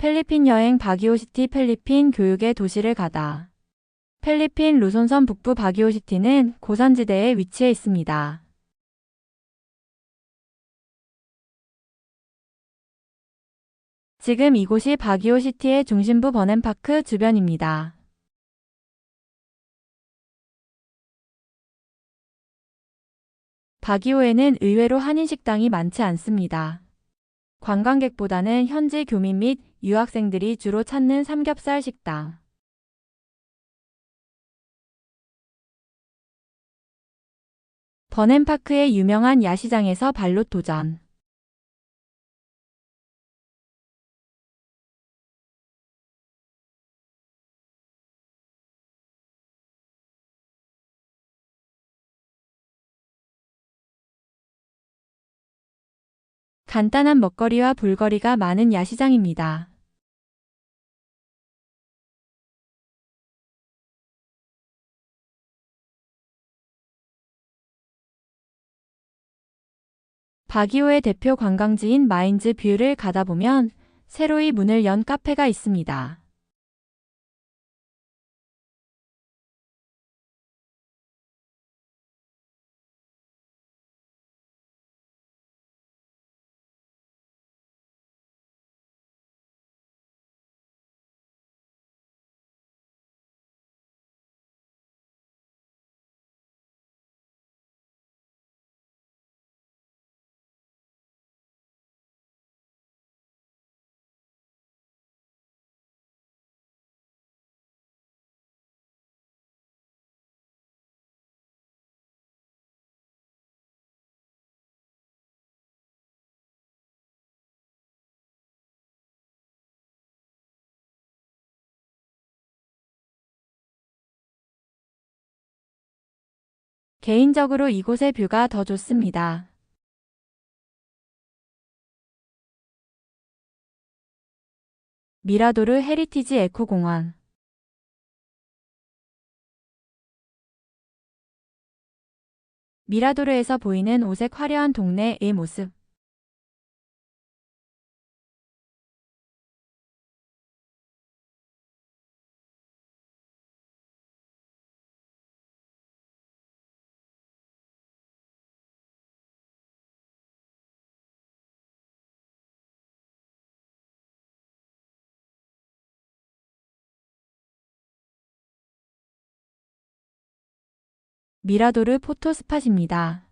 필리핀 여행 바기오시티 필리핀 교육의 도시를 가다. 필리핀 루손섬 북부 바기오시티는 고산지대에 위치해 있습니다. 지금 이곳이 바기오시티의 중심부 버넨파크 주변입니다. 바기오에는 의외로 한인식당이 많지 않습니다. 관광객보다는 현지 교민 및 유학생들이 주로 찾는 삼겹살 식당. 버넨파크의 유명한 야시장에서 발로 도전. 간단한 먹거리와 볼거리가 많은 야시장입니다. 바기오의 대표 관광지인 마인즈 뷰를 가다 보면 새로이 문을 연 카페가 있습니다. 개인적으로 이곳의 뷰가 더 좋습니다. 미라도르 헤리티지 에코공원 미라도르에서 보이는 오색 화려한 동네의 모습 미라도르 포토 스팟입니다.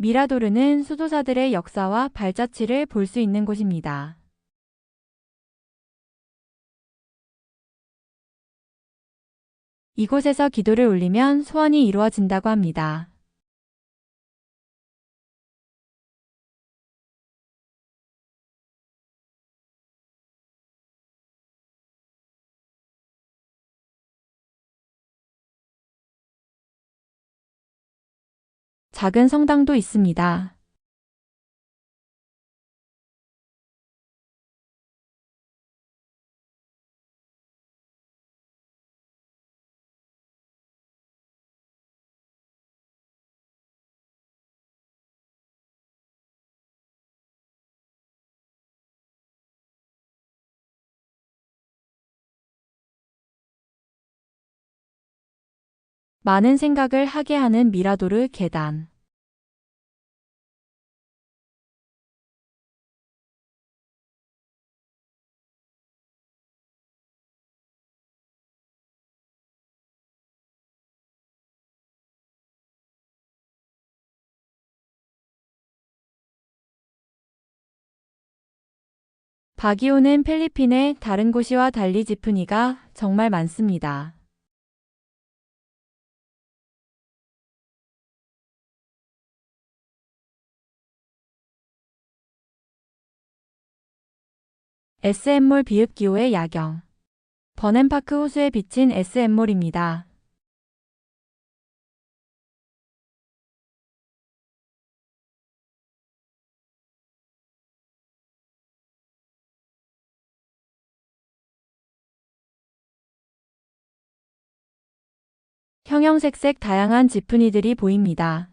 미라도르는 수도사들의 역사와 발자취를 볼 수 있는 곳입니다. 이곳에서 기도를 올리면 소원이 이루어진다고 합니다. 작은 성당도 있습니다. 많은 생각을 하게 하는 미라도르 계단. 바기오는 필리핀의 다른 곳이와 달리 지프니가 정말 많습니다. SM몰 비읍기호의 야경. 버넨파크 호수에 비친 SM몰입니다. 형형색색 다양한 지프니들이 보입니다.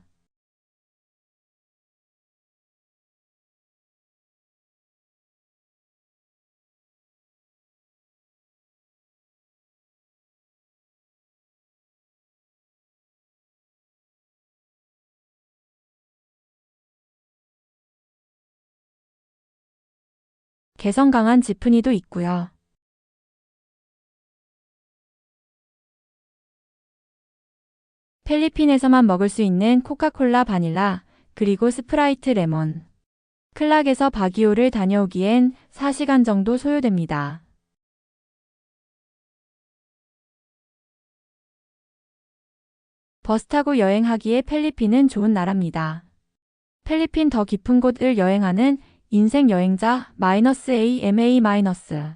개성 강한 지프니도 있고요. 필리핀에서만 먹을 수 있는 코카콜라 바닐라, 그리고 스프라이트 레몬. 클락에서 바기오를 다녀오기엔 4시간 정도 소요됩니다. 버스 타고 여행하기에 필리핀은 좋은 나라입니다. 필리핀 더 깊은 곳을 여행하는 인생 여행자 마이너스 AMA 마이너스